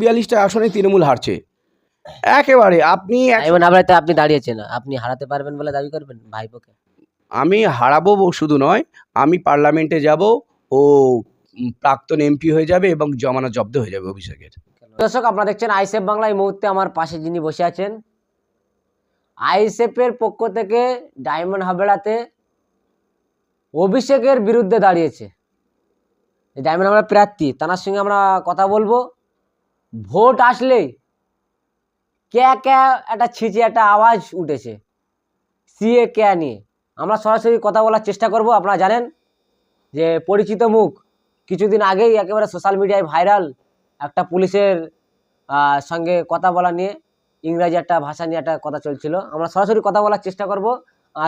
বিয়াল্লিশটা আসনে তৃণমূল হারছে। একেবারে আপনি আপনি দাঁড়িয়েছেন আপনি হারাতে পারবেন বলে দাবি করবেন ভাইপোকে? আমি হারাবো শুধু নয় আমি পার্লামেন্টে যাব ও প্রাক্তন এমপি হয়ে যাবে এবং জমানা জব্দ হয়ে যাবে অভিষেকের। দর্শক আপনারা দেখছেন আইসেফ বাংলা এই মুহূর্তে আমার পাশে যিনি বসে আছেন আইসেফের পক্ষ থেকে ডায়মন্ড হাবড়াতে অভিষেকের বিরুদ্ধে দাঁড়িয়েছে। ডায়মন্ড হাবড়া প্রার্থী তার সঙ্গে আমরা কথা বলব। ভোট আসলেই ক্যা ক্যা একটা ছিঁচে একটা আওয়াজ উঠেছে। সিএ ক্যা নিয়ে। আমরা সরাসরি কথা বলার চেষ্টা করব, আপনারা জানেন যে পরিচিত মুখ কিছুদিন আগেই একেবারে সোশ্যাল মিডিয়ায় ভাইরাল একটা পুলিশের সঙ্গে কথা বলা নিয়ে, ইংরাজি একটা ভাষা নিয়ে একটা কথা চলছিল। আমরা সরাসরি কথা বলার চেষ্টা করব।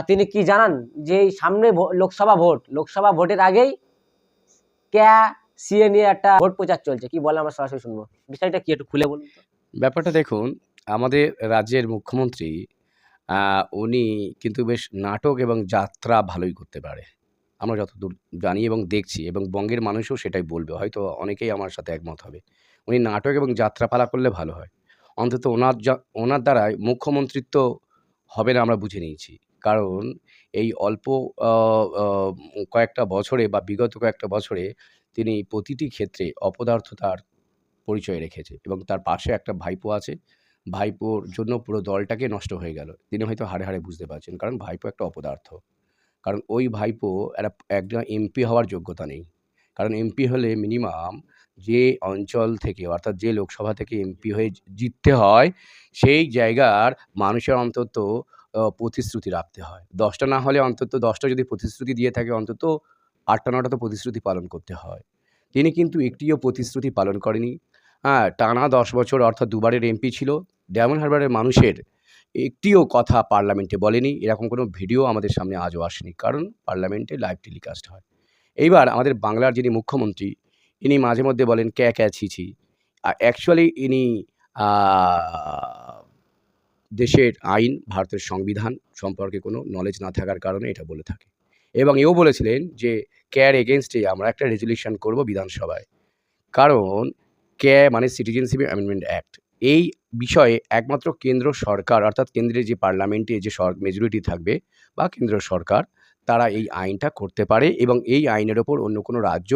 তিনি কি জানান যে সামনে লোকসভা ভোট, লোকসভা ভোটের আগেই ক্যা সিএ নিয়ে একটা ভোট প্রচার চলছে। কি বলে আমরা সরাসরি শুনব? বিষয়টা কি একটু খুলে বলুন ব্যাপারটা দেখুন, আমাদের রাজ্যের মুখ্যমন্ত্রী উনি কিন্তু বেশ নাটক এবং যাত্রা ভালোই করতে পারে। আমরা যতদূর জানি এবং দেখছি এবং বঙ্গের মানুষও সেটাই বলবে, হয়তো অনেকেই আমার সাথে একমত হবে। উনি নাটক এবং যাত্রাপালা করলে ভালো হয়। অন্তত ওনার ওনার দ্বারাই মুখ্যমন্ত্রিত্ব হবে না আমরা বুঝে নিয়েছি। কারণ এই অল্প কয়েকটা বছরে বা বিগত কয়েকটা বছরে তিনি প্রতিটি ক্ষেত্রে অপদার্থতার পরিচয় রেখেছে এবং তার পাশে একটা ভাইপো আছে। ভাইপোর জন্য পুরো দলটাকে নষ্ট হয়ে গেল। তিনি হয়তো হাড়ে হাড়ে বুঝতে পারছেন, কারণ ভাইপো একটা অপদার্থ। কারণ ওই ভাইপো একটা একজন এমপি হওয়ার যোগ্যতা নেই। কারণ এমপি হলে মিনিমাম যে অঞ্চল থেকে অর্থাৎ যে লোকসভা থেকে এমপি হয়ে জিততে হয়, সেই জায়গার মানুষের অন্তত প্রতিশ্রুতি রাখতে হয়। দশটা না হলে অন্তত দশটা যদি প্রতিশ্রুতি দিয়ে থাকে অন্তত আটটা নটা তো প্রতিশ্রুতি পালন করতে হয়। তিনি কিন্তু একটিও প্রতিশ্রুতি পালন করেনি। হ্যাঁ টানা দশ বছর অর্থাৎ দুবারের এমপি ছিল। ডায়মন্ড হারবারের মানুষের একটিও কথা পার্লামেন্টে বলেনি। এরকম কোনো ভিডিও আমাদের সামনে আজও আসেনি। কারণ পার্লামেন্টে লাইভ টেলিকাস্ট হয়। এইবার আমাদের বাংলার যিনি মুখ্যমন্ত্রী, ইনি মাঝে মধ্যে বলেন, ক্যা ক্যা, ছি আর অ্যাকচুয়ালি ইনি দেশের আইন, ভারতের সংবিধান সম্পর্কে কোনো নলেজ না থাকার কারণে এটা বলে থাকে। এবং এও বলেছিলেন যে ক্যার এগেনস্টে আমরা একটা রেজলিউশন করব বিধানসভায়। কারণ ক্যা মানে সিটিজেনশিপ অ্যামেন্ডমেন্ট অ্যাক্ট এই বিষয়ে একমাত্র কেন্দ্র সরকার, অর্থাৎ কেন্দ্রের যে পার্লামেন্টে যে মেজরিটি থাকবে বা কেন্দ্র সরকার, তারা এই আইনটা করতে পারে এবং এই আইনের ওপর অন্য কোনো রাজ্য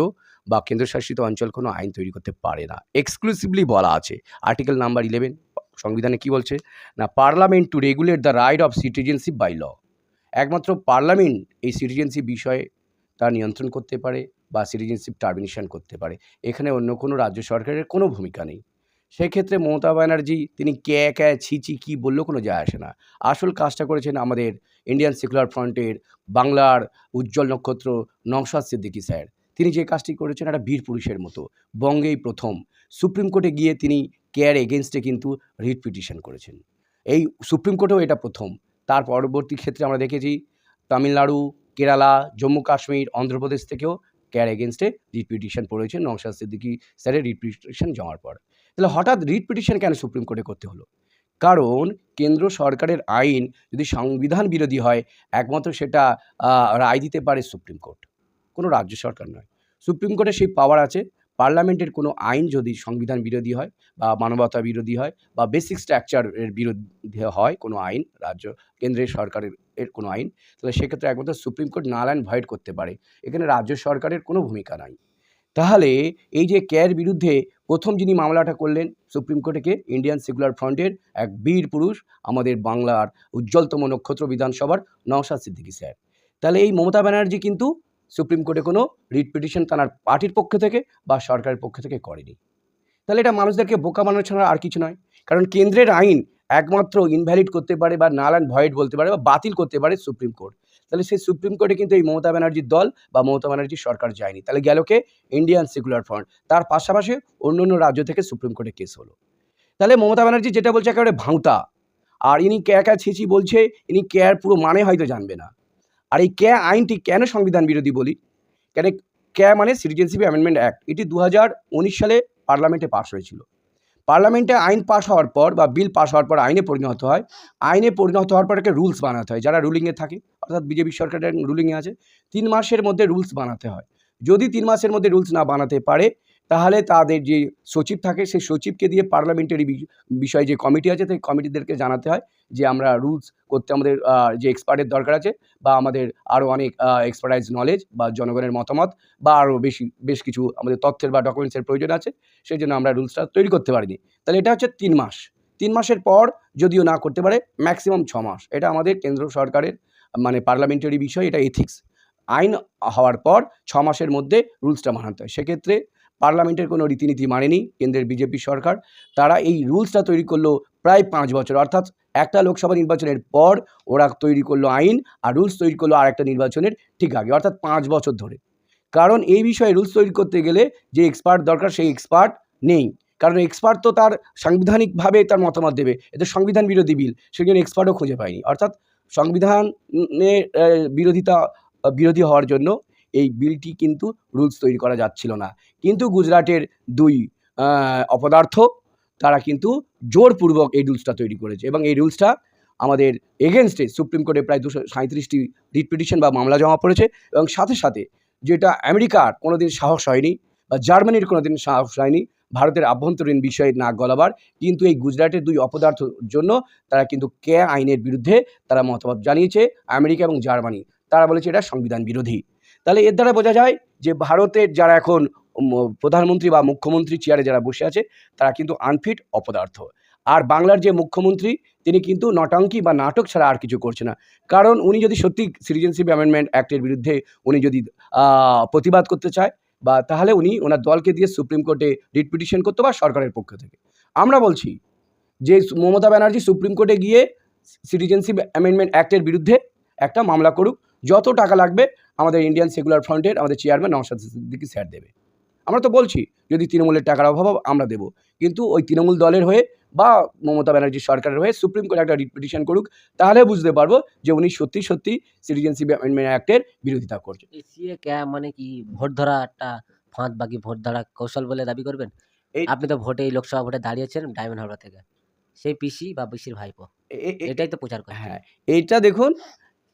বা কেন্দ্রশাসিত অঞ্চল কোনো আইন তৈরি করতে পারে না। এক্সক্লুসিভলি বলা আছে। আর্টিকেল নাম্বার ইলেভেন সংবিধানে কি বলছে? না parliament to regulate the right of citizenship by law একমাত্র পার্লামেন্ট এই সিটিজেনশিপ বিষয়ে তা নিয়ন্ত্রণ করতে পারে বা সিটিজেনশিপ টার্মিনেশন করতে পারে। এখানে অন্য কোনো রাজ্য সরকারের কোনো ভূমিকা নেই। সেক্ষেত্রে মমতা ব্যানার্জি, তিনি কে ক্যা ছিচি কী বললেও কোনো যায় আসে না। আসল কাজটা করেছেন আমাদের ইন্ডিয়ান সেকুলার ফ্রন্টের বাংলার উজ্জ্বল নক্ষত্র নওশাদ সিদ্দিকী স্যার। তিনি যে কাজটি করেছেন একটা বীর পুরুষের মতো, বঙ্গেই প্রথম। সুপ্রিম কোর্টে গিয়ে তিনি কেয়ার এগেনস্টে কিন্তু রিট পিটিশন করেছেন। এই সুপ্রিম কোর্টেও এটা প্রথম। তার পরবর্তী ক্ষেত্রে আমরা দেখেছি তামিলনাড়ু কেরালা, জম্মু কাশ্মীর, অন্ধ্রপ্রদেশ থেকেও কেয়ার এগেনস্টে রিট পিটিশন পড়েছে। নওশাদ সিদ্দিকী স্যারের রিট পিটিশন জমার পর। তাহলে হঠাৎ রিট পিটিশন কেন সুপ্রিম কোর্টে করতে হলো? কারণ কেন্দ্র সরকারের আইন যদি সংবিধান বিরোধী হয়, একমাত্র সেটা রায় দিতে পারে সুপ্রিম কোর্ট। কোনো রাজ্য সরকার নয়। সুপ্রিম কোর্টের সেই পাওয়ার আছে। পার্লামেন্টের কোনো আইন যদি সংবিধান বিরোধী হয় বা মানবতা বিরোধী হয় বা বেসিক স্ট্রাকচারের বিরুদ্ধে হয় কোনো আইন, রাজ্য, কেন্দ্রের সরকারের এর কোনো আইন, তাহলে সেক্ষেত্রে একমাত্র Supreme Court null and void করতে পারে। এখানে রাজ্য সরকারের কোনো ভূমিকা নাই। তাহলে এই যে ক্যার বিরুদ্ধে প্রথম যিনি মামলাটা করলেন সুপ্রিম কোর্টেকে ইন্ডিয়ান সেকুলার ফ্রন্টের এক বীর পুরুষ, আমাদের বাংলার উজ্জ্বলতম নক্ষত্র বিধানসভার নওশাদ সিদ্দিকী স্যার। তাহলে এই মমতা ব্যানার্জি কিন্তু সুপ্রিম কোর্টে কোনো রিট পিটিশন তার পার্টির পক্ষ থেকে বা সরকারের পক্ষ থেকে করেনি। তাহলে এটা মানুষদেরকে বোকা বানানো ছাড়া আর কিছু নয়। কারণ কেন্দ্রের আইন একমাত্র ইনভ্যালিড করতে পারে বা নাল অ্যান্ড ভয়েড বলতে পারে বা বাতিল করতে পারে সুপ্রিম কোর্ট। তাহলে সেই সুপ্রিম কোর্টে কিন্তু এই মমতা ব্যানার্জির দল বা মমতা ব্যানার্জির সরকার যায়নি। তাহলে গেল কে? ইন্ডিয়ান সেকুলার ফ্রন্ট তার পাশাপাশি অন্য অন্য রাজ্য থেকে সুপ্রিম কোর্টে কেস হলো। তাহলে মমতা ব্যানার্জি যেটা বলছে একেবারে ভাঁওতা আর ইনি ক্যা ক্যা ছিচি বলছে, ইনি ক্যার পুরো মানে হয়তো জানবে না। আর এই ক্যা আইনটি কেন সংবিধান বিরোধী বলি? কেন ক্যা মানে সিটিজেনশিপ অ্যামেন্ডমেন্ট অ্যাক্ট এটি দু হাজার উনিশ সালে পার্লামেন্টে পাশ হয়েছিল। পার্লামেন্টে আইন পাশ হওয়ার পর বা বিল পাশ হওয়ার পর আইনে পরিণত হয়। আইনে পরিণত হওয়ার পর একটা রুলস বানাতে হয়। যারা রুলিংয়ে থাকে, অর্থাৎ বিজেপি সরকারের রুলিংয়ে আছে, তিন মাসের মধ্যে রুলস বানাতে হয়। যদি তিন মাসের মধ্যে রুলস না বানাতে পারে তাহলে তাদের যে সচিব থাকে, সেই সচিবকে দিয়ে পার্লামেন্টারি বিষয়ে যে কমিটি আছে, সেই কমিটিদেরকে জানাতে হয় যে আমরা রুলস করতে আমাদের যে এক্সপার্টের দরকার আছে বা আমাদের আরও অনেক এক্সপার্টাইজ নলেজ বা জনগণের মতামত বা আরও বেশি, বেশ কিছু আমাদের তথ্যের বা ডকুমেন্টসের প্রয়োজন আছে, সেই জন্য আমরা রুলসটা তৈরি করতে পারিনি। তাহলে এটা হচ্ছে তিন মাস। তিন মাসের পর যদিও না করতে পারে ম্যাক্সিমাম ছ মাস। এটা আমাদের কেন্দ্র সরকারের মানে পার্লামেন্টারি বিষয়, এটা এথিক্স আইন হওয়ার পর ছ মাসের মধ্যে রুলসটা মানাতে হয়। সেক্ষেত্রে পার্লামেন্টের কোনো রীতিনীতি মানেনি কেন্দ্রের বিজেপি সরকার। তারা এই রুলসটা তৈরি করল প্রায় পাঁচ বছর। অর্থাৎ একটা লোকসভা নির্বাচনের পর ওরা তৈরি করল আইন আর রুলস তৈরি করল আর একটা নির্বাচনের ঠিক আগে, অর্থাৎ পাঁচ বছর ধরে। কারণ এই বিষয়ে রুলস তৈরি করতে গেলে যে এক্সপার্ট দরকার সেই এক্সপার্ট নেই। কারণ এক্সপার্ট তো তার সাংবিধানিকভাবে তার মতামত দেবে। এতে সংবিধান বিরোধী বিল, সেজন্য এক্সপার্টও খুঁজে পায়নি। অর্থাৎ সংবিধানের বিরোধিতা, বিরোধী হওয়ার জন্য এই বিলটি কিন্তু রুলস তৈরি করা যাচ্ছিল না। কিন্তু গুজরাটের দুই অপদার্থ, তারা কিন্তু জোরপূর্বক এই রুলসটা তৈরি করেছে এবং এই রুলসটা আমাদের এগেনস্টে সুপ্রিম কোর্টে প্রায় দুশো সাঁত্রিশটি রিট পিটিশন বা মামলা জমা পড়েছে এবং সাথে সাথে যেটা আমেরিকার কোনো দিন সাহস হয়নি বা জার্মানির কোনোদিন সাহস হয়নি, ভারতের আভ্যন্তরীণ বিষয়ে নাক গলাবার, কিন্তু এই গুজরাটের দুই অপদার্থর জন্য তারা কিন্তু কে আইনের বিরুদ্ধে তারা মতামত জানিয়েছে, আমেরিকা এবং জার্মানি। তারা বলেছে এটা সংবিধান বিরোধী। তাহলে এর দ্বারা বোঝা যায় যে ভারতের যারা এখন প্রধানমন্ত্রী বা মুখ্যমন্ত্রী চেয়ারে যারা বসে আছে, তারা কিন্তু আনফিট অপদার্থ। আর বাংলার যে মুখ্যমন্ত্রী, তিনি কিন্তু নটাঙ্কি বা নাটক ছাড়া আর কিছু করছে না। কারণ উনি যদি সত্যি সিটিজেনশিপ অ্যামেন্ডমেন্ট অ্যাক্টের বিরুদ্ধে উনি যদি প্রতিবাদ করতে চায়, বা তাহলে উনি ওনার দলকে দিয়ে সুপ্রিম কোর্টে রিট পিটিশন করতে বা সরকারের পক্ষ থেকে। আমরা বলছি যে মমতা ব্যানার্জি সুপ্রিম কোর্টে গিয়ে সিটিজেনশিপ অ্যামেন্ডমেন্ট অ্যাক্টের বিরুদ্ধে একটা মামলা করুক। যত টাকা লাগবে, আমাদের ইন্ডিয়ান সেকুলার ফ্রন্টের আমাদের চেয়ারম্যান নওশাদ সিদ্দিকি স্যার দেবে। আমরা তো বলছি যদি তৃণমূলের টাকার অভাব আমরা দেবো। কিন্তু ওই তৃণমূল দলের হয়ে বা মমতা ব্যানার্জি সরকারের হয়ে সুপ্রিম কোর্টে একটা রিট পিটিশন করুক তাহলে বুঝতে পারব যে উনি সত্যি সত্যি সিটিজেনশিপ অ্যামেন্ডমেন্ট অ্যাক্টের বিরোধিতা করছে মানে কি ভোট ধরা একটা ফাঁদ বাকি ভোট ধরা কৌশল বলে দাবি করবেন? এই- আপনি তো ভোটে এই লোকসভা ভোটে দাঁড়িয়েছেন ডায়মন্ড হাওড়া থেকে। সেই পিসি বা পিসির ভাইপো। এটাই তো প্রচার করে হ্যাঁ এইটা দেখুন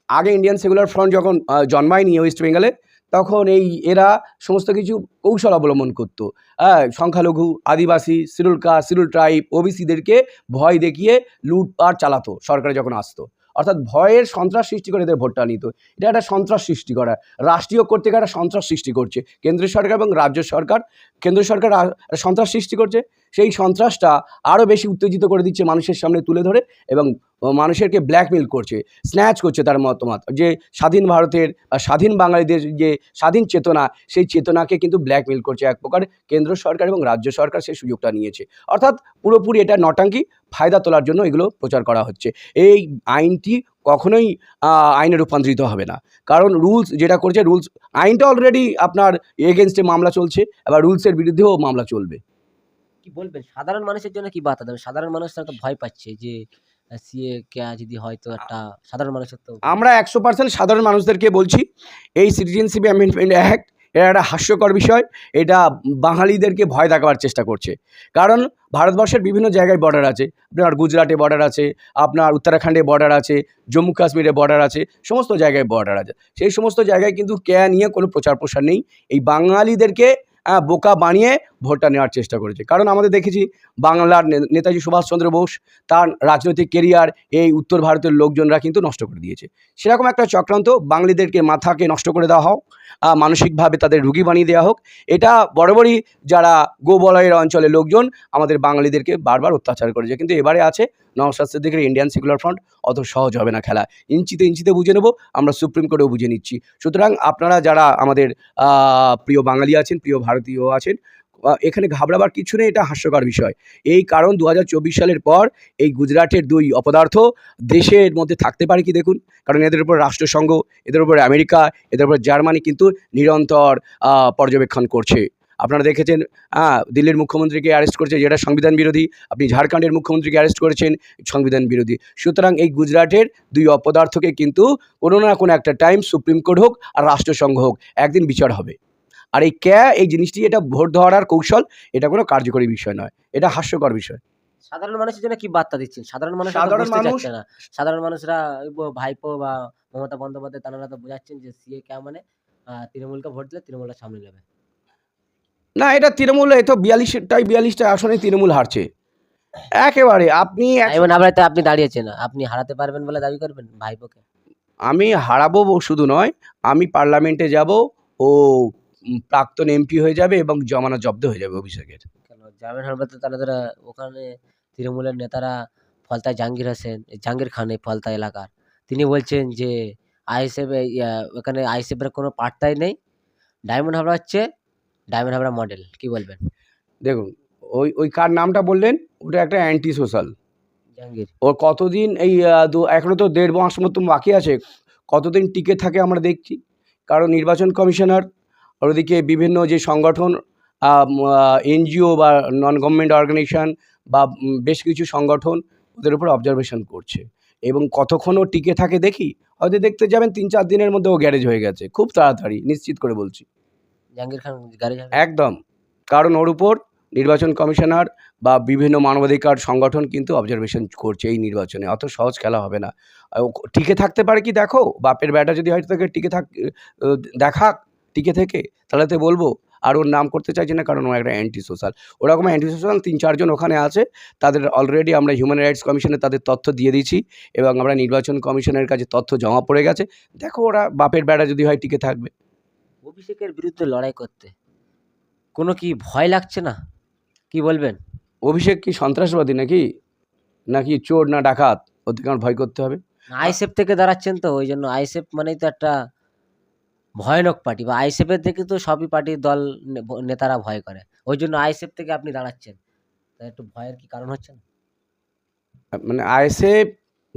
আগে ইন্ডিয়ান সেকুলার ফ্রন্ট যখন জন্মায়নি ওয়েস্ট বেঙ্গলে তখন এই এরা সমস্ত কিছু কৌশল অবলম্বন করতো। হ্যাঁ সংখ্যালঘু, আদিবাসী সিরুল সিরুল ট্রাইব, ওবিসিদেরকে ভয় দেখিয়ে লুটপাট চালাতো সরকারে যখন আসতো। অর্থাৎ ভয়ের সন্ত্রাস সৃষ্টি করে এদের ভোটটা নিত। এটা একটা সন্ত্রাস সৃষ্টি করা। রাষ্ট্রীয় কর্তৃক একটা সন্ত্রাস সৃষ্টি করছে। কেন্দ্র সরকার এবং রাজ্য সরকার কেন্দ্র সরকার সন্ত্রাস সৃষ্টি করছে। সেই সন্ত্রাসটা আরও বেশি উত্তেজিত করে দিচ্ছে মানুষের সামনে তুলে ধরে এবং মানুষেরকে ব্ল্যাকমেল করছে স্ন্যাচ করছে তার মতামত। যে স্বাধীন ভারতের বা স্বাধীন বাঙালিদের যে স্বাধীন চেতনা, সেই চেতনাকে কিন্তু ব্ল্যাকমেল করছে এক প্রকার কেন্দ্র সরকার এবং রাজ্য সরকার সেই সুযোগটা নিয়েছে। অর্থাৎ পুরোপুরি এটা নটাঙ্কি ফায়দা তোলার জন্য এগুলো প্রচার করা হচ্ছে। এই আইনটি কখনোই আইনে রূপান্তরিত হবে না। কারণ রুলস যেটা করছে রুলস আইনটা অলরেডি আপনার এগেনস্টে মামলা চলছে, আবার রুলসের বিরুদ্ধেও মামলা চলবে। কি বলবেন? সাধারণ মানুষের জন্য কি বার্তা দেবেন সাধারণ মানুষরা তো ভয় পাচ্ছে যে সিএ ক্যা যদি হয়তো একটা সাধারণ মানুষের তো আমরা একশো পার্সেন্ট সাধারণ মানুষদেরকে বলছি এই সিটিজেনশিপ অ্যামেন্ডমেন্ট অ্যাক্ট এটা একটা হাস্যকর বিষয়। এটা বাঙালিদেরকে ভয় দেখাবার চেষ্টা করছে। কারণ ভারতবর্ষের বিভিন্ন জায়গায় বর্ডার আছে। আপনার গুজরাটে বর্ডার আছে আপনার উত্তরাখণ্ডে বর্ডার আছে জম্মু কাশ্মীরে বর্ডার আছে সমস্ত জায়গায় বর্ডার আছে। সেই সমস্ত জায়গায় কিন্তু কেয়া নিয়ে কোনো প্রচার প্রসার নেই। এই বাঙালিদেরকে বোকা বানিয়ে ভোটটা নেওয়ার চেষ্টা করেছে। কারণ আমাদের দেখেছি বাংলার নেতাজি সুভাষচন্দ্র বোস তার রাজনৈতিক কেরিয়ার এই উত্তর ভারতের লোকজনরা কিন্তু নষ্ট করে দিয়েছে। সেরকম একটা চক্রান্ত বাঙালিদেরকে মাথাকে নষ্ট করে দেওয়া হোক মানসিকভাবে তাদের রুগী বানিয়ে দেওয়া হোক। এটা বরাবরই যারা গোবলয়ের অঞ্চলের লোকজন, আমাদের বাঙালিদেরকে বারবার অত্যাচার করেছে। কিন্তু এবারে আছে নওশাদ দিকে ইন্ডিয়ান সেকুলার ফ্রন্ট অত সহজ হবে না খেলা। ইঞ্চিতে ইঞ্চিতে বুঝে নেব, আমরা সুপ্রিম কোর্টেও বুঝে নিচ্ছি। সুতরাং আপনারা যারা আমাদের প্রিয় বাঙালি আছেন, প্রিয় ভারতীয় আছেন এখানে ঘাবড়াবার কিছু নেই, এটা হাস্যকর বিষয়। এই কারণ দু হাজার চব্বিশ সালের পর এই গুজরাটের দুই অপদার্থ দেশের মধ্যে থাকতে পারে কি দেখুন? কারণ এদের উপর রাষ্ট্রসংঘ, এদের উপর আমেরিকা, এদের উপর জার্মানি কিন্তু নিরন্তর পর্যবেক্ষণ করছে। আপনারা দেখেছেন হ্যাঁ দিল্লির মুখ্যমন্ত্রীকে অ্যারেস্ট করেছে, যেটা সংবিধান বিরোধী। আপনি ঝাড়খণ্ডের মুখ্যমন্ত্রীকে অ্যারেস্ট করেছেন, সংবিধান বিরোধী। সুতরাং এই গুজরাটের দুই অপদার্থকে কিন্তু কোনো না কোনো একটা টাইম সুপ্রিম কোর্ট হোক আর রাষ্ট্রসংঘ হোক, একদিন বিচার হবে। আর এই ক্যা এই জিনিসটি এটা ভোট ধরার কৌশল এটা কোনো কার্যকরী বিষয় নয়। এটা হাস্যকর বিষয়। সাধারণ মানুষের জন্য কি বার্তা দিচ্ছেন? সাধারণ মানুষ সাধারণ মানুষ না। সাধারণ মানুষরা ভাইপো বা মমতা বন্দ্যোপাধ্যায় তারা তো বোঝাচ্ছেন যে সিএ ক্যা মানে? তৃণমূলকে ভোট দিলে তৃণমূলটা সামনে নেবে। না এটা তৃণমূল এই তো বিয়াল্লিশটাই বিয়াল্লিশটা আসনে তৃণমূল হারছে। একেবারে আপনি এক- ডায়মন্ড হাবড়াতে আপনি দাঁড়িয়েছেন। আপনি হারাতে পারবেন বলে দাবি করবেন ভাইপোকে? আমি হারাবো শুধু নয় আমি পার্লামেন্টে যাব ও প্রাক্তন এমপি হয়ে যাবে এবং জমানা জব্দ হয়ে যাবে অভিষেকের। কেন? ডায়মন্ড হারবারতে তারা ওখানে তৃণমূলের নেতারা ফলতায় জাহাঙ্গীর হোসেন জাহাঙ্গীর খান এই ফলতা এলাকার। তিনি বলছেন যে আইএসএফ ওখানে আইএসএফ এর কোনো পার্তাই নেই। ডায়মন্ড হাবড়া হচ্ছে ডায়মন্ড হাবড়া মডেল কি বলবেন? দেখুন ওই ওই কার নামটা বললেন? ওটা একটা অ্যান্টি সোশ্যাল জাহাঙ্গীর। ওর কতদিন এই এখনও তো দেড় মাস মতো বাকি আছে। কতদিন টিকে থাকে আমরা দেখছি। কারণ নির্বাচন কমিশনার আর ওদিকে বিভিন্ন যে সংগঠন এনজিও বা নন গভর্নমেন্ট অর্গানাইজেশান বা বেশ কিছু সংগঠন ওদের উপর অবজারভেশন করছে। এবং কতক্ষণও টিকে থাকে দেখি হয়তো দেখতে যাবেন তিন চার দিনের মধ্যে ও গ্যারেজ হয়ে গেছে। খুব তাড়াতাড়ি নিশ্চিত করে বলছি। জাহাঙ্গীর খান গাড়ি একদম। কারণ ওর উপর নির্বাচন কমিশনার বা বিভিন্ন মানবাধিকার সংগঠন কিন্তু অবজারভেশন করছে এই নির্বাচনে। অত সহজ খেলা হবে না। টিকে থাকতে পারে কি দেখো? বাপের ব্যাটা যদি হয়তো তাকে টিকে থাক দেখাক টিকে থেকে তাহলে তো বলব আর ওর নাম করতে চাইছি না কারণ ও একটা অ্যান্টি সোশ্যাল ওরকম অ্যান্টি সোশ্যাল তিন চারজন ওখানে আছে তাদের অলরেডি আমরা হিউম্যান রাইটস কমিশনে তাদের তথ্য দিয়ে দিয়েছি এবং আমরা নির্বাচন কমিশনের কাছে তথ্য জমা পড়ে গেছে। দেখো ওরা বাপের বেড়া যদি হয় টিকে থাকবে। অভিষেকের বিরুদ্ধে লড়াই করতে কোনো কি ভয় লাগছে না? কি বলবেন? অভিষেক কি সন্ত্রাসবাদী নাকি? নাকি চোর না ডাকাত? থেকে আমার ভয় করতে হবে। আইএসএফ থেকে দাঁড়াচ্ছেন তো ওই জন্য আইএসএফ মানেই তো একটা ভয়ানক পার্টি বা আইএসএফের থেকে তো সবই পার্টির দল নেতারা ভয় করে। ওই জন্য আইএসএফ থেকে আপনি দাঁড়াচ্ছেন। একটু ভয়ের কি কারণ হচ্ছে না? মানে আইএসএফ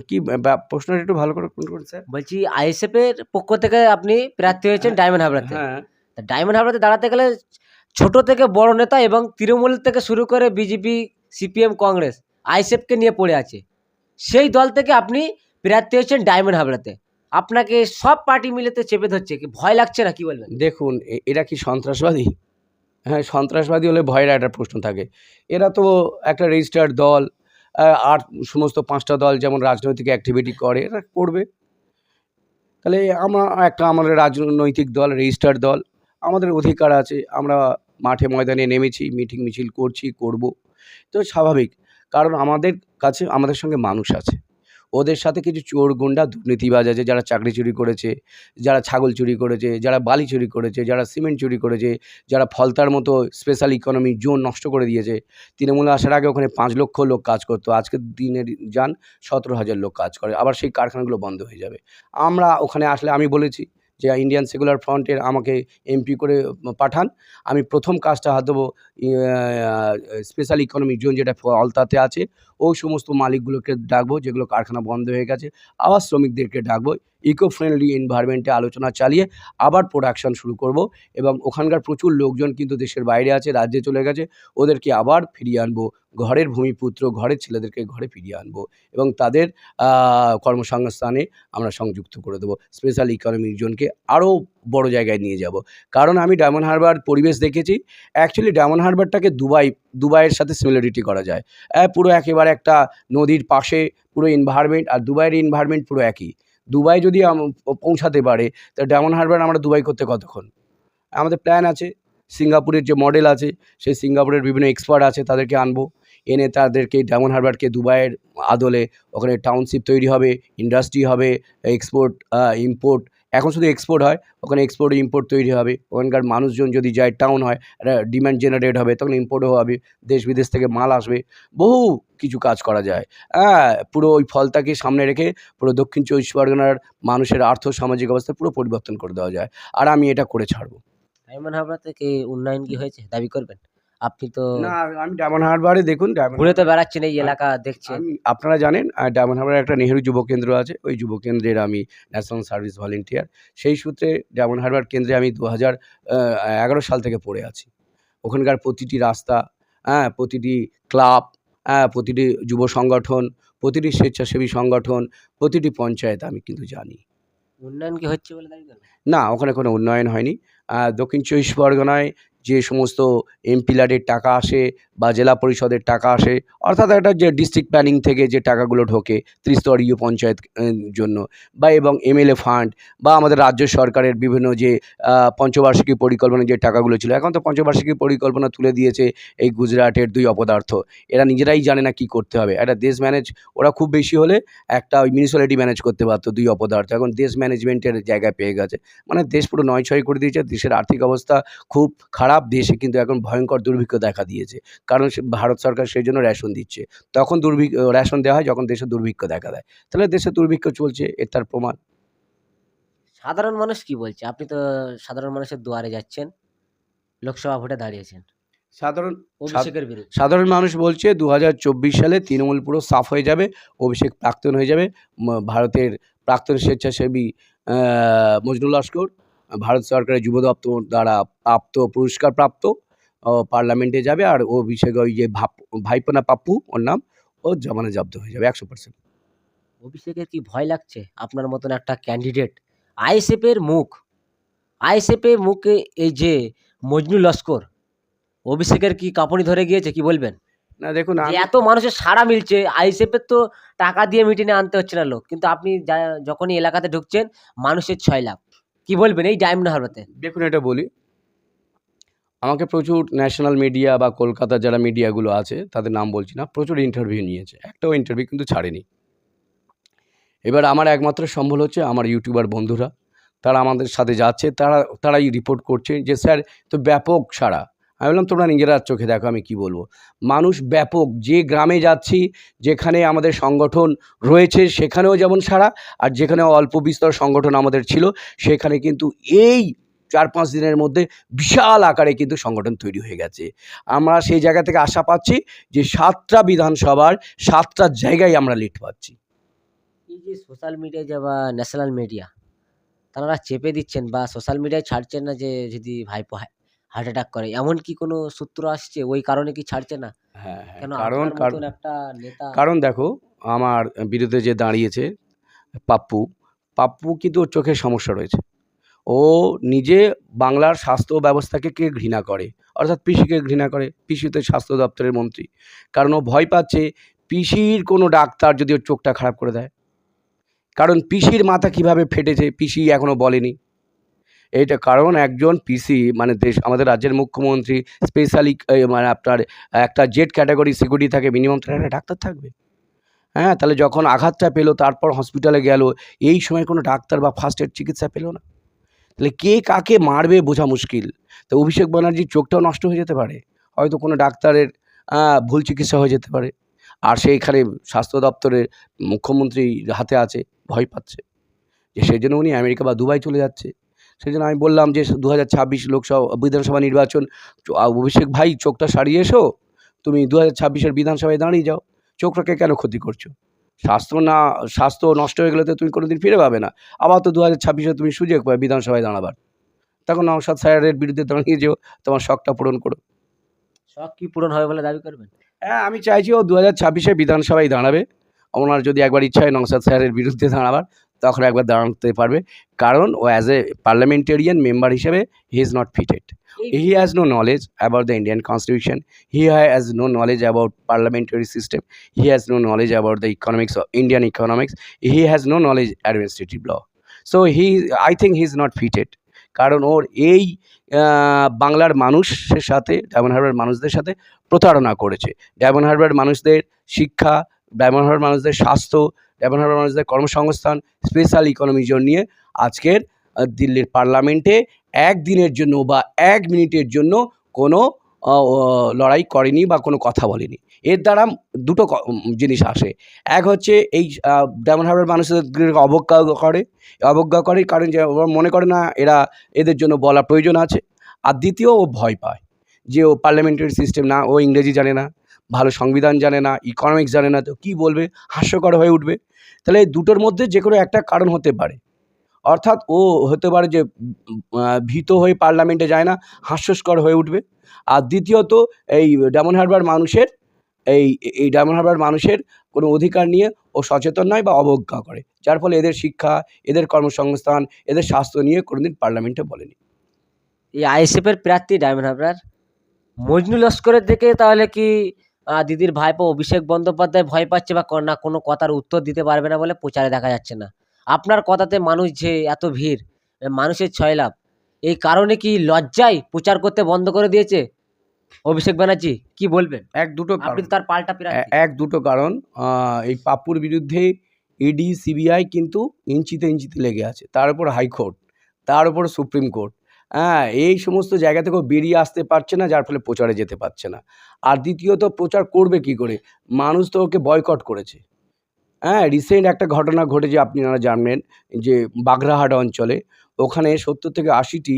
কি বা- প্রশ্নটা একটু ভালো করে কোন স্যার? বলছি আইএসএফ এর পক্ষ থেকে আপনি প্রার্থী হয়েছেন ডায়মন্ড হাবড়াতে। হ্যাঁ। তা ডায়মন্ড হাবড়াতে দাঁড়াতে গেলে ছোট থেকে বড় নেতা এবং তৃণমূল থেকে শুরু করে বিজেপি সিপিএম কংগ্রেস আইএসএফকে নিয়ে পড়ে আছে। সেই দল থেকে আপনি প্রার্থী হয়েছেন ডায়মন্ড হাবড়াতে। আপনাকে সব পার্টি মিলেতে চেপে ধরছে। কি ভয় লাগছে না? কি বলবেন? দেখুন এরা কি সন্ত্রাসবাদী? হ্যাঁ সন্ত্রাসবাদী হলে ভয়ের একটা প্রশ্ন থাকে। এরা তো একটা রেজিস্টার্ড দল আর সমস্ত পাঁচটা দল যেমন রাজনৈতিক অ্যাক্টিভিটি করে, এরা করবে। তাহলে আমরা একটা আমাদের রাজনৈতিক দল রেজিস্টার্ড দল, আমাদের অধিকার আছে। আমরা মাঠে ময়দানে নেমেছি, মিটিং মিছিল করছি, করব। তো স্বাভাবিক, কারণ আমাদের কাছে, আমাদের সঙ্গে মানুষ আছে। ওদের সাথে কিছু চোর গুন্ডা দুর্নীতিবাজ আছে যারা চাকরি চুরি করেছে, যারা ছাগল চুরি করেছে, যারা বালি চুরি করেছে, যারা সিমেন্ট চুরি করেছে, যারা ফলতার মতো স্পেশাল ইকোনমি জোন নষ্ট করে দিয়েছে। তৃণমূলে আসার আগে ওখানে পাঁচ লক্ষ লোক কাজ করতো, আজকের দিনের যান সতেরো হাজার লোক কাজ করে, আবার সেই কারখানাগুলো বন্ধ হয়ে যাবে। আমরা ওখানে আসলে আমি বলেছি যে ইন্ডিয়ান সেকুলার ফ্রন্টের আমাকে এমপি করে পাঠান। আমি প্রথম কাজটা হাত দেবো স্পেশাল ইকোনমিক জোন যেটা অলতাতে আছে, ওই সমস্ত মালিকগুলোকে ডাকবো, যেগুলো কারখানা বন্ধ হয়ে গেছে আবার শ্রমিকদেরকে ডাকবো। ইকো ফ্রেন্ডলি এনভায়রনমেন্টে আলোচনা চালিয়ে আবার প্রোডাকশন শুরু করব এবং ওখানকার প্রচুর লোকজন কিন্তু দেশের বাইরে আছে, রাজ্যে চলে গেছে, ওদেরকে আবার ফিরিয়ে আনব। ঘরের ভূমিপুত্র, ঘরের ছেলেদেরকে ঘরে ফিরিয়ে আনব এবং তাদের কর্মসংস্থানে আমরা সংযুক্ত করে দেবো। স্পেশাল ইকোনমিক জোনকে আরও বড় জায়গায় নিয়ে যাব। কারণ আমি ডায়মন্ড হারবার পরিবেশ দেখেছি অ্যাকচুয়ালি ডায়মন্ড হারবারটাকে দুবাই, দুবাইয়ের সাথে সিমিলারিটি করা যায়। পুরো একেবারে একটা নদীর পাশে পুরো এনভায়রনমেন্ট আর দুবাইয়ের এনভায়রনমেন্ট পুরো একই। দুবাই যদি পৌঁছাতে পারে, তা ডায়মন্ড হারবার আমরা দুবাই করতে কতক্ষণ? আমাদের প্ল্যান আছে, সিঙ্গাপুরের যে মডেল আছে, সেই সিঙ্গাপুরের বিভিন্ন এক্সপার্ট আছে, তাদেরকে আনব। এনে তাদেরকে ডায়মন্ড হারবারকে দুবাইয়ের আদলে ওখানে টাউনশিপ তৈরি হবে ইন্ডাস্ট্রি হবে এক্সপোর্ট ইম্পোর্ট এখন শুধু এক্সপোর্ট হয়, ওখানে এক্সপোর্ট ইম্পোর্ট তৈরি হবে। ওখানকার মানুষজন যদি যায় টাউন হয়, একটা ডিমান্ড জেনারেট হবে, তখন ইম্পোর্টও হবে, দেশ বিদেশ থেকে মাল আসবে, বহু কিছু কাজ করা যায়। হ্যাঁ পুরো ওই ফলটাকে সামনে রেখে পুরো দক্ষিণ চব্বিশ পরগনার মানুষের আর্থ সামাজিক অবস্থা পুরো পরিবর্তন করে দেওয়া যায়। আর আমি এটা করে ছাড়বো। ডায়মন্ড হাবড়া থেকে উন্নয়ন কি হয়েছে? দাবি করবেন? আপনি তো না আমি ডায়মন্ড হারবারে দেখুন ঘুরে তো বেড়াচ্ছেন এই এলাকা দেখছেন। আপনারা জানেন ডায়মন্ড হারবারে একটা নেহেরু যুব কেন্দ্র আছে ওই যুব কেন্দ্রের আমি ন্যাশনাল সার্ভিস ভলেন্টিয়ার। সেই সূত্রে ডায়মন্ড হারবার কেন্দ্রে আমি দু হাজার এগারো সাল থেকে পড়ে আছি। ওখানকার প্রতিটি রাস্তা হ্যাঁ প্রতিটি ক্লাব হ্যাঁ প্রতিটি যুব সংগঠন প্রতিটি স্বেচ্ছাসেবী সংগঠন প্রতিটি পঞ্চায়েত আমি কিন্তু জানি। উন্নয়ন কি হচ্ছে বলে না ওখানে কোনো উন্নয়ন হয়নি। দক্ষিণ চব্বিশ পরগনায় যে সমস্ত এমপিলারের টাকা আসে বা জেলা পরিষদের টাকা আসে, অর্থাৎ একটা যে ডিস্ট্রিক্ট প্ল্যানিং থেকে যে টাকাগুলো ঢোকে ত্রিস্তরীয় পঞ্চায়েত জন্য বা এবং এমএলএ ফান্ড বা আমাদের রাজ্য সরকারের বিভিন্ন যে পঞ্চবার্ষিকী পরিকল্পনা যে টাকাগুলো ছিল, এখন তো পঞ্চবার্ষিকী পরিকল্পনা তুলে দিয়েছে এই গুজরাটের দুই অপদার্থ। এরা নিজেরাই জানে না কি করতে হবে। একটা দেশ ম্যানেজ ওরা খুব বেশি হলে একটা ওই মিউনিসিপ্যালিটি ম্যানেজ করতে পারতো দুই অপদার্থ। এখন দেশ ম্যানেজমেন্টের জায়গায় পেয়ে গেছে। মানে দেশ পুরো নয় ছয় করে দিয়েছে, দেশের আর্থিক অবস্থা খুব খারাপ। দেশে কিন্তু এখন ভয়ঙ্কর দুর্ভিক্ষ দেখা দিয়েছে। কারণ ভারত সরকার সেই জন্য রেশন দিচ্ছে। তখন দুর্ভিক্ষ রেশন দেওয়া হয় যখন দেশে দুর্ভিক্ষ দেখা দেয়। তাহলে দেশে দুর্ভিক্ষ চলছে এর তার প্রমাণ। সাধারণ মানুষ কি বলছে? আপনি তো সাধারণ মানুষের দুয়ারে যাচ্ছেন লোকসভা ভোটে দাঁড়িয়েছেন। সাধারণ অভিষেকের বিরুদ্ধে। সাধারণ মানুষ বলছে দু হাজার চব্বিশ সালে তৃণমূল পুরো সাফ হয়ে যাবে অভিষেক প্রাক্তন হয়ে যাবে ভারতের প্রাক্তন স্বেচ্ছাসেবী মজনুল লস্কর। ভারত সরকারের যুব দপ্তর দ্বারা প্রাপ্ত পুরস্কার প্রাপ্ত পার্লামেন্টে যাবে আর ও অভিষেক ওই যে ভাপ ভাইপোনা পাপ্পু ওর নাম ও জমানে জব্দ হয়ে যাবে একশো পার্সেন্ট অভিষেকের কি ভয় লাগছে? আপনার মতন একটা ক্যান্ডিডেট আইএসএফের মুখ আইএসএফের মুখে এই যে মজনু লস্কর অভিষেকের কি কাঁপুনি ধরে গিয়েছে কি বলবেন? না দেখুন এত মানুষের সাড়া মিলছে আইএসএফের তো টাকা দিয়ে মিটিংয়ে আনতে হচ্ছে না লোক। কিন্তু আপনি যখনই এলাকাতে ঢুকছেন মানুষের ছয় লাখ। কি বলবেন এই ডায়মন্ড হারবাতে দেখুন, এটা বলি। আমাকে প্রচুর ন্যাশনাল মিডিয়া বা কলকাতার যারা মিডিয়াগুলো আছে, তাদের নাম বলছি না, প্রচুর ইন্টারভিউ নিয়েছে। একটাও ইন্টারভিউ কিন্তু ছাড়েনি। এবার আমার একমাত্র সম্বল হচ্ছে আমার ইউটিউবার বন্ধুরা। তারা আমাদের সাথে যাচ্ছে, তারা, তারাই রিপোর্ট করছে যে, স্যার তো ব্যাপক সারা আমি বললাম, তোমরা নিজেরা চোখে দেখো, আমি কি বলব? মানুষ ব্যাপক, যে গ্রামে যাচ্ছি, যেখানে আমাদের সংগঠন রয়েছে, সেখানেও যেমন সারা আর যেখানে অল্প বিস্তর সংগঠন আমাদের ছিল, সেখানে কিন্তু এই চার পাঁচ দিনের মধ্যে বিশাল আকারে কিন্তু সংগঠন তৈরি হয়ে গেছে। আমরা সেই জায়গা থেকে আশা পাচ্ছি যে সাতটা বিধানসভার সাতটা জায়গায় আমরা লিড পাচ্ছি। এই যে সোশ্যাল মিডিয়া যে বা ন্যাশনাল মিডিয়া, তারা চেপে দিচ্ছেন বা সোশ্যাল মিডিয়ায় ছাড়ছেন না যে যদি ভাইপো হার্ট অ্যাটাক করে। এমন কি কোনো সূত্র আসছে? ওই কারণে কি ছাড়ছে না? হ্যাঁ হ্যাঁ। কেন কারণ কারণ একটা নেতা কারণ দেখো আমার বিরুদ্ধে যে দাঁড়িয়েছে পাপ্পু পাপ্পু কিন্তু ওর চোখের সমস্যা রয়েছে। ও নিজে বাংলার স্বাস্থ্য ব্যবস্থাকে কে ঘৃণা করে? অর্থাৎ পিসিকে ঘৃণা করে পিসি তো স্বাস্থ্য দপ্তরের মন্ত্রী। কারণ ও ভয় পাচ্ছে পিসির কোনো ডাক্তার যদি ওর চোখটা খারাপ করে দেয়। কারণ পিসির মাথা কীভাবে ফেটেছে পিসি এখনও বলেনি। এইটা কারণ একজন পিসি মানে দেশ, আমাদের রাজ্যের মুখ্যমন্ত্রী স্পেশালি মানে আপনার, একটা জেড ক্যাটাগরি সিকিউরিটি থাকে মিনিমাম তার একটা ডাক্তার থাকবে। হ্যাঁ তাহলে যখন আঘাতটা পেল, তারপর হসপিটালে গেল, এই সময় কোনো ডাক্তার বা ফার্স্ট এড চিকিৎসা পেল না। তাহলে কে কাকে মারবে বোঝা মুশকিল। তো অভিষেক ব্যানার্জির চোখটাও নষ্ট হয়ে যেতে পারে। হয়তো কোনো ডাক্তারের ভুল চিকিৎসা হয়ে যেতে পারে। আর সেইখানে স্বাস্থ্য দপ্তরের মুখ্যমন্ত্রী হাতে আছে, ভয় পাচ্ছে। যে সেই জন্য উনি আমেরিকা বা দুবাই চলে যাচ্ছে। সেই জন্য আমি বললাম যে দু হাজার ছাব্বিশ লোকসভা বিধানসভা নির্বাচন অভিষেক ভাই চোখটা সারিয়ে এসো তুমি দু হাজার ছাব্বিশের বিধানসভায় দাঁড়িয়ে যাও চোখটাকে কেন ক্ষতি করছ? স্বাস্থ্য না স্বাস্থ্য নষ্ট হয়ে গেলে তো তুমি কোনোদিন ফিরে পাবে না আবার তো দু হাজার ছাব্বিশে তুমি সুযোগ পাবে বিধানসভায় দাঁড়াবার। তখন নওশাদ স্যারের বিরুদ্ধে দাঁড়িয়ে যেও তোমার শখটা পূরণ করো। শখ কি পূরণ হবে বলে দাবি করবেন? হ্যাঁ আমি চাইছি ও দু হাজার ছাব্বিশে বিধানসভায় দাঁড়াবে। ওনার যদি একবার ইচ্ছা হয় নওশাদ স্যারের বিরুদ্ধে দাঁড়াবার তখন একবার দাঁড়াতে পারবে। কারণ ও অ্যাজ এ পার্লামেন্টেরিয়ান মেম্বার হিসেবে he is not fitted he has no knowledge about the Indian constitution he has no knowledge about parliamentary system he has no knowledge about the economics Indian economics he has no knowledge administrative law so he I think he is not fitted কারণ ওর এই বাংলার মানুষের সাথে diamond Harbour মানুষদের সাথে প্রতারণা করেছে। ডায়মন হারবার মানুষদের শিক্ষা ডায়মন হারবার মানুষদের স্বাস্থ্য হারবার মানুষদের কর্মসংস্থান স্পেশাল ইকোনমি জোন নিয়ে আজকের দিল্লির পার্লামেন্টে একদিনের জন্য বা এক মিনিটের জন্য কোনো লড়াই করেনি বা কোনো কথা বলেনি। এর দ্বারা দুটো জিনিস আসে। এক হচ্ছে এই ডায়মন্ড হারবার মানুষদের অবজ্ঞা করে অবজ্ঞা করে কারণ যে মনে করে না এরা এদের জন্য বলা প্রয়োজন আছে। আর দ্বিতীয়, ও ভয় পায় যে ও পার্লামেন্টারি সিস্টেম না, ও ইংরেজি জানে না, ভালো সংবিধান জানে না ইকোনমিক্স জানে না, তো কী বলবে? হাস্যকর হয়ে উঠবে। তাহলে এই দুটোর মধ্যে যে কোনো একটা কারণ হতে পারে। অর্থাৎ ও হতে পারে যে ভীত হয়ে পার্লামেন্টে যায় না, হাস্যস্কর হয়ে উঠবে। আর দ্বিতীয়ত এই ডায়মন্ড হারবার মানুষের, এই এই ডায়মন্ড হারবার মানুষের কোনো অধিকার নিয়ে ও সচেতন নয় বা অবজ্ঞা করে। যার ফলে এদের শিক্ষা, এদের কর্মসংস্থান, এদের স্বাস্থ্য নিয়ে কোনোদিন পার্লামেন্টে বলেনি। এই আইএসএফের প্রার্থী ডায়মন্ড হাবড়ার মজনু লস্করের দিকে তাহলে কি দিদির ভাইপো অভিষেক বন্দ্যোপাধ্যায় ভয় পাচ্ছে বা না কোনো কথার উত্তর দিতে পারবে না বলে প্রচারে দেখা যাচ্ছে না। আপনার কথাতে মানুষ যে এত ভিড় মানুষের ছয় লাভ। এই কারণে কি লজ্জায় প্রচার করতে বন্ধ করে দিয়েছে অভিষেক ব্যানার্জি? কি বলবেন? এক দুটো আপনি তার পাল্টা এক দুটো কারণ। এই পাপ্পুর বিরুদ্ধে ইডি সিবিআই কিন্তু ইঞ্চিতে ইঞ্চিতে লেগে আছে। তার উপর হাইকোর্ট তার উপর সুপ্রিম কোর্ট। হ্যাঁ এই সমস্ত জায়গা থেকেও বেরিয়ে আসতে পারছে না, যার ফলে প্রচারে যেতে পারছে না। আর দ্বিতীয়ত, প্রচার করবে কি করে? মানুষ তো ওকে বয়কট করেছে। হ্যাঁ রিসেন্ট একটা ঘটনা ঘটেছে আপনারা জানবেন, যে বাগরাহাট অঞ্চলে, ওখানে সত্তর থেকে আশিটি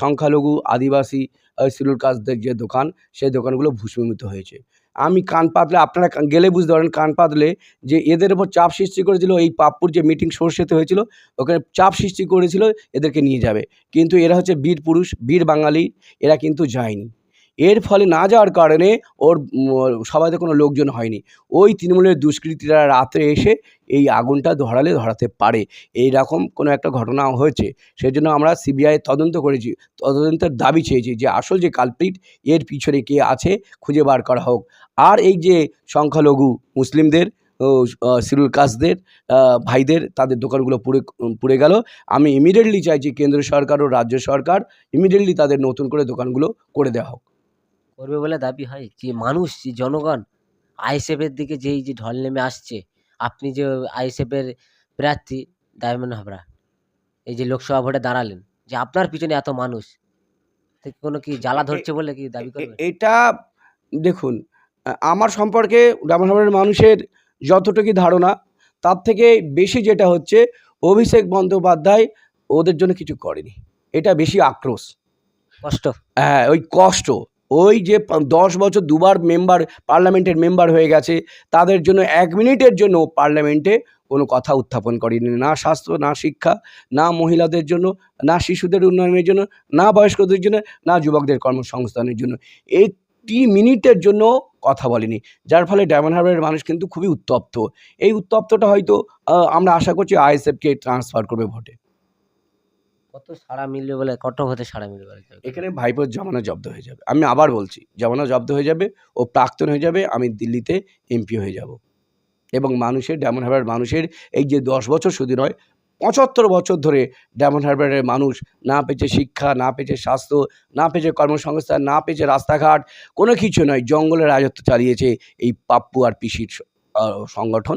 সংখ্যালঘু আদিবাসী শিডিউল কাস্টদের যে দোকান, সেই দোকানগুলো ভূমিভূত হয়েছে। আমি কান পাতলে, আপনারা গেলে বুঝতে পারেন কান পাতলে যে এদের ওপর চাপ সৃষ্টি করেছিল, এই পাপ্পুর যে মিটিং সরষেতে হয়েছিল, ওখানে চাপ সৃষ্টি করেছিল, এদেরকে নিয়ে যাবে। কিন্তু এরা হচ্ছে বীর পুরুষ, বীর বাঙালি, এরা কিন্তু যায়নি। এর ফলে না যাওয়ার কারণে ওর সবাইতে কোনো লোকজন হয়নি। ওই তৃণমূলের দুষ্কৃতীরা রাত্রে এসে এই আগুনটা ধরালে ধরাতে পারে। এই রকম কোনো একটা ঘটনা হয়েছে। সেই জন্য আমরা সিবিআই তদন্ত করেছি। তদন্তের দাবি চেয়েছি যে আসল যে কালপ্রিট এর পিছনে কে আছে খুঁজে বার করা হোক। আর এই যে সংখ্যালঘু মুসলিমদের কাস্টদের আহ, ভাইদের তাদের দোকানগুলো পুড়ে পুড়ে গেল। আমি ইমিডিয়েটলি চাইছি কেন্দ্র সরকার ও রাজ্য সরকার ইমিডিয়েটলি তাদের নতুন করে দোকানগুলো করে দেওয়া হোক। করবে বলে দাবি হয়। যে মানুষ যে জনগণ আইএসএফ এর দিকে যেই যে ঢল নেমে আসছে আপনি যে আইএসএফ এর প্রার্থী ডায়মন্ড হাবড়া এই যে লোকসভা ভোটে দাঁড়ালেন যে আপনার পিছনে এত মানুষ কোনো কি জ্বালা ধরছে বলে কি দাবি করবেন? এটা দেখুন আমার সম্পর্কে ডায়মন্ড রামনগরের মানুষের যতটুকু ধারণা তার থেকে বেশি যেটা হচ্ছে অভিষেক বন্দ্যোপাধ্যায় ওদের জন্য কিছু করেনি। এটা বেশি আক্রোশ। কষ্ট। হ্যাঁ ওই কষ্ট। ওই যে দশ বছর দুবার মেম্বার পার্লামেন্টের মেম্বার হয়ে গেছে, তাদের জন্য এক মিনিটের জন্য পার্লামেন্টে কোনো কথা উত্থাপন করেনি। না স্বাস্থ্য, না শিক্ষা, না মহিলাদের জন্য, না শিশুদের উন্নয়নের জন্য, না বয়স্কদের জন্য, না যুবকদের কর্মসংস্থানের জন্য। একটি মিনিটের জন্য কথা বলেনি। যার ফলে ডায়মন্ড হারবারের মানুষ কিন্তু খুবই উত্তপ্ত। এই উত্তপ্তটা হয়তো আমরা আশা করছি আইএসএফকে ট্রান্সফার করবে ভোটে। কত সাড়া মিলবে বলে, কত হতে সাড়া মিলবে বলে এখানে ভাইপোর জামানা জব্দ হয়ে যাবে। আমি আবার বলছি, জামানা জব্দ হয়ে যাবে ও প্রাক্তন হয়ে যাবে, আমি দিল্লিতে এমপি হয়ে যাব। এবং মানুষের, ডায়মন্ড হারবার মানুষের এই যে দশ বছর শুধু নয়, পঁচাত্তর বছর ধরে ডায়মন্ড হারবারের মানুষ না পেয়েছে শিক্ষা, না পেয়েছে স্বাস্থ্য, না পেয়েছে কর্মসংস্থান, না পেয়েছে রাস্তাঘাট, কোনো কিছু নয়, জঙ্গলের রাজত্ব চালিয়েছে এই পাপ্পু আর পিসির সংগঠন।